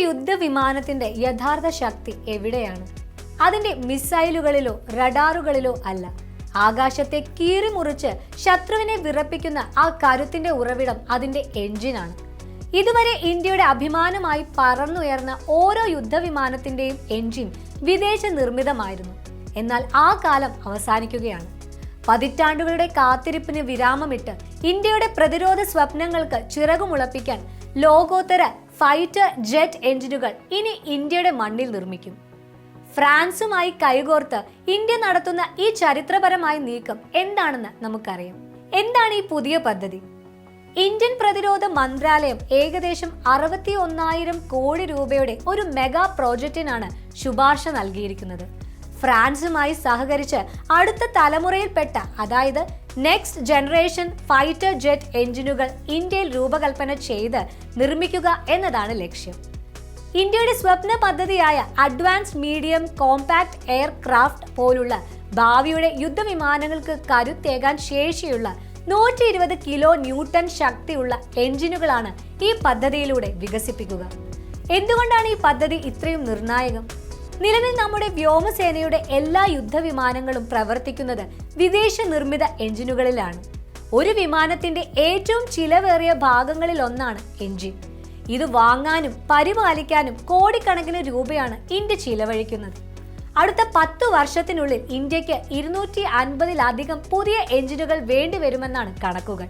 യുദ്ധവിമാനത്തിന്റെ യഥാർത്ഥ ശക്തി എവിടെയാണ്? അതിന്റെ മിസൈലുകളിലോ റഡാറുകളിലോ അല്ല. ആകാശത്തെ കീറിമുറിച്ച് ശത്രുവിനെ വിറപ്പിക്കുന്ന ആ കരുത്തിന്റെ ഉറവിടം അതിന്റെ എഞ്ചിനാണ് ഇതുവരെ ഇന്ത്യയുടെ അഭിമാനമായി പറന്നുയർന്ന ഓരോ യുദ്ധവിമാനത്തിന്റെയും എഞ്ചിൻ വിദേശ നിർമ്മിതമായിരുന്നു. എന്നാൽ ആ കാലം അവസാനിക്കുകയാണ്. പതിറ്റാണ്ടുകളുടെ കാത്തിരിപ്പിന് വിരാമമിട്ട് ഇന്ത്യയുടെ പ്രതിരോധ സ്വപ്നങ്ങൾക്ക് ചിറകുമുളപ്പിക്കാൻ ലോകോത്തര ഫൈറ്റർ ജെറ്റ് എഞ്ചിനുകൾ ഇനി ഇന്ത്യയുടെ മണ്ണിൽ നിർമ്മിക്കും. ഫ്രാൻസുമായി കൈകോർത്ത് ഇന്ത്യ നടത്തുന്ന ഈ ചരിത്രപരമായ നീക്കം എന്താണെന്ന് നമുക്കറിയാം. എന്താണ് ഈ പുതിയ പദ്ധതി? ഇന്ത്യൻ പ്രതിരോധ മന്ത്രാലയം ഏകദേശം അറുപത്തി ഒന്നായിരം കോടി രൂപയുടെ ഒരു മെഗാ പ്രോജക്റ്റിനാണ് ശുപാർശ നൽകിയിരിക്കുന്നത്. ഫ്രാൻസുമായി സഹകരിച്ച് അടുത്ത തലമുറയിൽപ്പെട്ട അതായത് നെക്സ്റ്റ് ജനറേഷൻ ഫൈറ്റർ ജെറ്റ് എഞ്ചിനുകൾ ഇന്ത്യയിൽ രൂപകൽപ്പന ചെയ്ത് നിർമ്മിക്കുക എന്നതാണ് ലക്ഷ്യം. ഇന്ത്യയുടെ സ്വപ്ന പദ്ധതിയായ അഡ്വാൻസ് മീഡിയം കോമ്പാക്ട് എയർക്രാഫ്റ്റ് പോലുള്ള ഭാവിയുടെ യുദ്ധവിമാനങ്ങൾക്ക് കരുത്തേകാൻ ശേഷിയുള്ള നൂറ്റി ഇരുപത് കിലോ ന്യൂട്ടൺ ശക്തിയുള്ള എഞ്ചിനുകളാണ് ഈ പദ്ധതിയിലൂടെ വികസിപ്പിക്കുക. എന്തുകൊണ്ടാണ് ഈ പദ്ധതി ഇത്രയും നിർണായകം? നിലവിൽ നമ്മുടെ വ്യോമസേനയുടെ എല്ലാ യുദ്ധവിമാനങ്ങളും പ്രവർത്തിക്കുന്നത് വിദേശ നിർമ്മിത എഞ്ചിനുകളിലാണ്. ഒരു വിമാനത്തിന്റെ ഏറ്റവും ചിലവേറിയ ഭാഗങ്ങളിൽ ഒന്നാണ് എഞ്ചിൻ ഇത് വാങ്ങാനും പരിപാലിക്കാനും കോടിക്കണക്കിന് രൂപയാണ് ഇന്ത്യ ചിലവഴിക്കുന്നത്. അടുത്ത പത്തു വർഷത്തിനുള്ളിൽ ഇന്ത്യയ്ക്ക് ഇരുന്നൂറ്റി അൻപതിലധികം പുതിയ എഞ്ചിനുകൾ വേണ്ടിവരുമെന്നാണ് കണക്കുകൾ.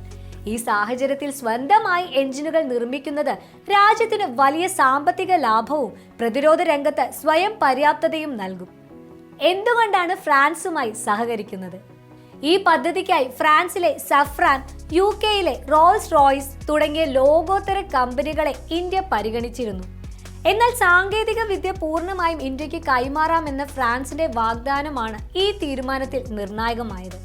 ഈ സാഹചര്യത്തിൽ സ്വന്തമായി എഞ്ചിനുകൾ നിർമ്മിക്കുന്നത് രാജ്യത്തിന് വലിയ സാമ്പത്തിക ലാഭവും പ്രതിരോധ രംഗത്ത് സ്വയം പര്യാപ്തതയും നൽകും. എന്തുകൊണ്ടാണ് ഫ്രാൻസുമായി സഹകരിക്കുന്നത്? ഈ പദ്ധതിക്കായി ഫ്രാൻസിലെ സഫ്രാൻ യു കെയിലെ റോൾസ് റോയ്സ് തുടങ്ങിയ ലോകോത്തര കമ്പനികളെ ഇന്ത്യ പരിഗണിച്ചിരുന്നു. എന്നാൽ സാങ്കേതിക വിദ്യ പൂർണമായും ഇന്ത്യയ്ക്ക് കൈമാറാമെന്ന ഫ്രാൻസിന്റെ വാഗ്ദാനമാണ് ഈ തീരുമാനത്തിൽ നിർണായകമായത്.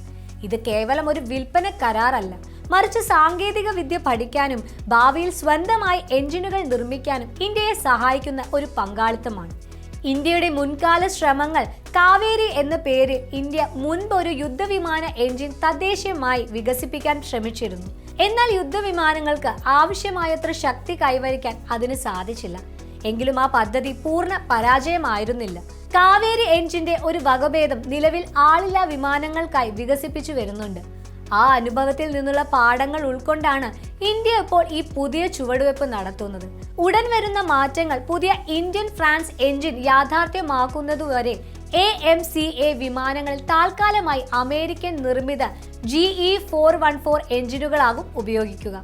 ഇത് കേവലം ഒരു വിൽപ്പന കരാറല്ല മറിച്ച് സാങ്കേതിക വിദ്യ പഠിക്കാനും ഭാവിയിൽ സ്വന്തമായി എഞ്ചിനുകൾ നിർമ്മിക്കാനും ഇന്ത്യയെ സഹായിക്കുന്ന ഒരു പങ്കാളിത്തമാണ്. ഇന്ത്യയുടെ മുൻകാല ശ്രമങ്ങൾ കാവേരി എന്ന പേരിൽ ഇന്ത്യ മുൻപ് ഒരു യുദ്ധവിമാന എഞ്ചിൻ തദ്ദേശീയമായി വികസിപ്പിക്കാൻ ശ്രമിച്ചിരുന്നു. എന്നാൽ യുദ്ധവിമാനങ്ങൾക്ക് ആവശ്യമായത്ര ശക്തി കൈവരിക്കാൻ അതിന് സാധിച്ചില്ല. എങ്കിലും ആ പദ്ധതി പൂർണ പരാജയമായിരുന്നില്ല. കാവേരി എഞ്ചിന്റെ ഒരു വകഭേദം നിലവിൽ ആളില്ലാ വിമാനങ്ങൾക്കായി വികസിപ്പിച്ചു വരുന്നുണ്ട്. ആ അനുഭവത്തിൽ നിന്നുള്ള പാഠങ്ങൾ ഉൾക്കൊണ്ടാണ് ഇന്ത്യ ഇപ്പോൾ ഈ പുതിയ ചുവടുവെപ്പ് നടത്തുന്നത്. ഉടൻ വരുന്ന മാറ്റങ്ങൾ പുതിയ ഇന്ത്യൻ ഫ്രാൻസ് എഞ്ചിൻ യാഥാർത്ഥ്യമാക്കുന്നതുവരെ എ എം സി എ വിമാനങ്ങളിൽ താൽക്കാലമായി അമേരിക്കൻ നിർമ്മിത G E four one four എഞ്ചിനുകളാകും ഉപയോഗിക്കുക.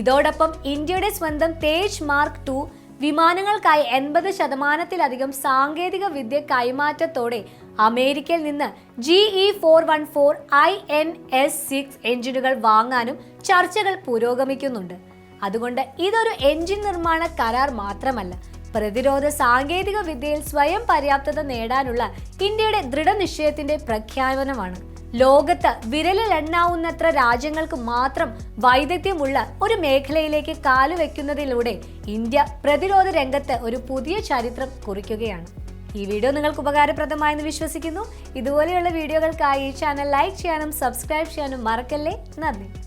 ഇതോടൊപ്പം ഇന്ത്യയുടെ സ്വന്തം തേജ് മാർക്ക് ടു വിമാനങ്ങൾക്കായി എൺപത് ശതമാനത്തിലധികം സാങ്കേതിക വിദ്യ കൈമാറ്റത്തോടെ അമേരിക്കയിൽ നിന്ന് G E four one four I N S six എഞ്ചിനുകൾ വാങ്ങാനും ചർച്ചകൾ പുരോഗമിക്കുന്നുണ്ട്. അതുകൊണ്ട് ഇതൊരു എഞ്ചിൻ നിർമ്മാണ കരാർ മാത്രമല്ല പ്രതിരോധ സാങ്കേതിക വിദ്യയിൽ സ്വയം പര്യാപ്തത നേടാനുള്ള ഇന്ത്യയുടെ ദൃഢനിശ്ചയത്തിന്റെ പ്രഖ്യാപനമാണ്. ലോകത്ത് വിരലിലെണ്ണാവുന്നത്ര രാജ്യങ്ങൾക്ക് മാത്രം വൈദഗ്ധ്യമുള്ള ഒരു മേഖലയിലേക്ക് കാലുവെക്കുന്നതിലൂടെ ഇന്ത്യ പ്രതിരോധ രംഗത്ത് ഒരു പുതിയ ചരിത്രം കുറിക്കുകയാണ്. ഈ വീഡിയോ നിങ്ങൾക്ക് ഉപകാരപ്രദമായെന്ന് വിശ്വസിക്കുന്നു. ഇതുപോലെയുള്ള വീഡിയോകൾക്കായി ഈ ചാനൽ ലൈക്ക് ചെയ്യാനും സബ്സ്ക്രൈബ് ചെയ്യാനും മറക്കല്ലേ? നന്ദി.